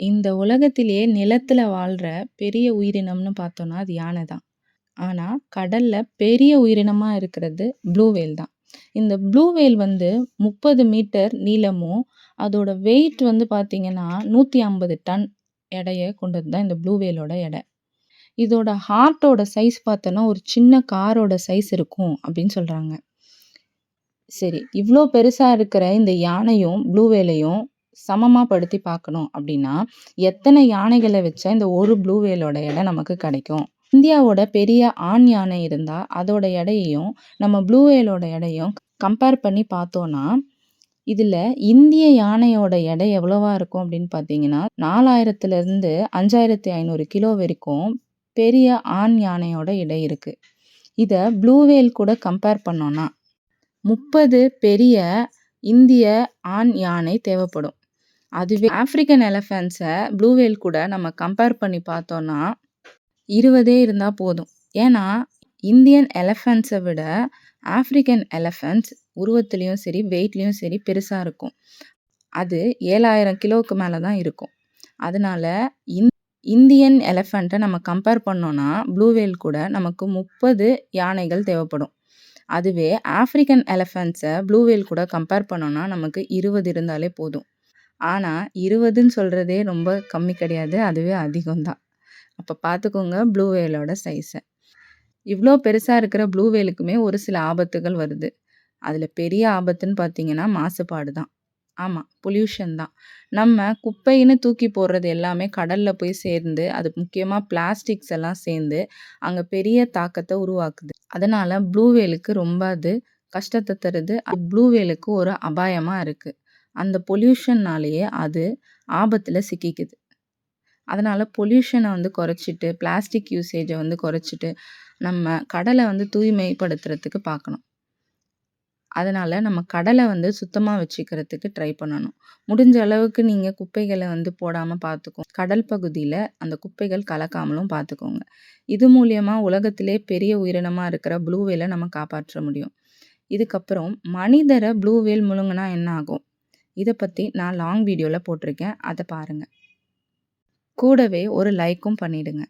இந்த உலகத்திலேயே நிலத்தில் வாழ்கிற பெரிய உயிரினம்னு பார்த்தோன்னா அது யானை தான். ஆனால் கடலில் பெரிய உயிரினமாக இருக்கிறது ப்ளூ வேல் தான். இந்த ப்ளூ வேல் வந்து 30 மீட்டர் நீளமும், அதோட வெயிட் வந்து பார்த்தீங்கன்னா, 150 டன் எடையை கொண்டது தான் இந்த ப்ளூ வேலோட எடை. இதோட ஹார்ட்டோட சைஸ் பார்த்தோன்னா, ஒரு சின்ன காரோட சைஸ் இருக்கும் அப்படின்னு சொல்கிறாங்க சரி, இவ்வளோ பெருசாக இருக்கிற இந்த யானையும், ப்ளூ வேலையும் சமமாக படுத்தி பார்க்கணும் அப்படின்னா, எத்தனை யானைகளை வச்சா இந்த ஒரு ப்ளூ வேலோட எடை நமக்கு கிடைக்கும்? இந்தியாவோட பெரிய ஆண் யானை இருந்தால் அதோட எடையையும், நம்ம ப்ளூ வேலோட எடையும் கம்பேர் பண்ணி பார்த்தோன்னா இதில் இந்திய யானையோட எடை எவ்வளவா இருக்கும் அப்படின்னு பார்த்தீங்கன்னா, 4000லிருந்து 5500 கிலோ வரைக்கும் பெரிய ஆண் யானையோட எடை இருக்குது இதை ப்ளூவேல் கூட கம்பேர் பண்ணோன்னா முப்பது பெரிய இந்திய ஆண் யானை தேவைப்படும். அதுவே ஆஃப்ரிக்கன் எலிஃபண்ட்ஸ ப்ளூ வேல் கூட நம்ம கம்பேர் பண்ணி பார்த்தோம்னா, இருபதே இருந்தால் போதும். ஏன்னா, இந்தியன் எலிஃபண்ட்ஸ விட ஆஃப்ரிக்கன் எலிஃபண்ட்ஸ் உருவத்துலேயும் சரி, வெயிட்லேயும் சரி பெருசாக இருக்கும். அது 7000 கிலோவுக்கு மேலே தான் இருக்கும். அதனால இந் இந்தியன் எலஃபண்ட்டை நம்ம கம்பேர் பண்ணோன்னா ப்ளூவேல் கூட நமக்கு 30 யானைகள் தேவைப்படும். அதுவே ஆஃப்ரிக்கன் எலஃபண்ட்ஸை ப்ளூவேல் கூட கம்பேர் பண்ணோன்னா நமக்கு 20 இருந்தாலே போதும். ஆனால் இருபதுன்னு சொல்கிறதே ரொம்ப கம்மி கிடையாது. அதுவே அதிகம் தான். பார்த்துக்கோங்க ப்ளூ வேலோட சைஸை இவ்வளோ பெருசாக இருக்கிற ப்ளூ வேலுக்குமே ஒரு சில ஆபத்துகள் வருது. அதில் பெரிய ஆபத்துன்னு பார்த்தீங்கன்னா, மாசுபாடு தான். ஆமாம் பொல்யூஷன் தான். நம்ம குப்பைன்னு தூக்கி போடுறது எல்லாமே கடலில் போய் சேர்ந்து, அது முக்கியமாக பிளாஸ்டிக்ஸ் எல்லாம் சேர்ந்து, அங்கே பெரிய தாக்கத்தை உருவாக்குது. அதனால் ப்ளூ வேலுக்கு ரொம்ப அது கஷ்டத்தை தருது. ப்ளூ வேலுக்கு ஒரு அபாயமாக இருக்குது அந்த பொல்யூஷன்னாலேயே அது ஆபத்தில் சிக்கிக்குது. அதனால் பொல்யூஷனை வந்து குறைச்சிட்டு, பிளாஸ்டிக் யூசேஜை வந்து குறைச்சிட்டு, நம்ம கடலை வந்து தூய்மைப்படுத்துறதுக்கு பார்க்கணும். அதனால் நம்ம கடலை வந்து சுத்தமாக வச்சுக்கிறதுக்கு ட்ரை பண்ணணும். முடிஞ்ச அளவுக்கு நீங்கள் குப்பைகளை வந்து போடாமல் பார்த்துக்கோங்க. கடல் பகுதியில் அந்த குப்பைகள் கலக்காமலும் பார்த்துக்கோங்க. இது மூலியமாக உலகத்திலே பெரிய உயிரினமாக இருக்கிற ப்ளூவேலை நம்ம காப்பாற்ற முடியும். இதுக்கப்புறம் மனிதரை ப்ளூவேல் முழுங்கினா முழுங்குனா என்ன ஆகும்? இதை பற்றி நான் லாங் வீடியோவில் போட்டிருக்கேன். அதை பாருங்கள் கூடவே ஒரு லைக்கும் பண்ணிவிடுங்க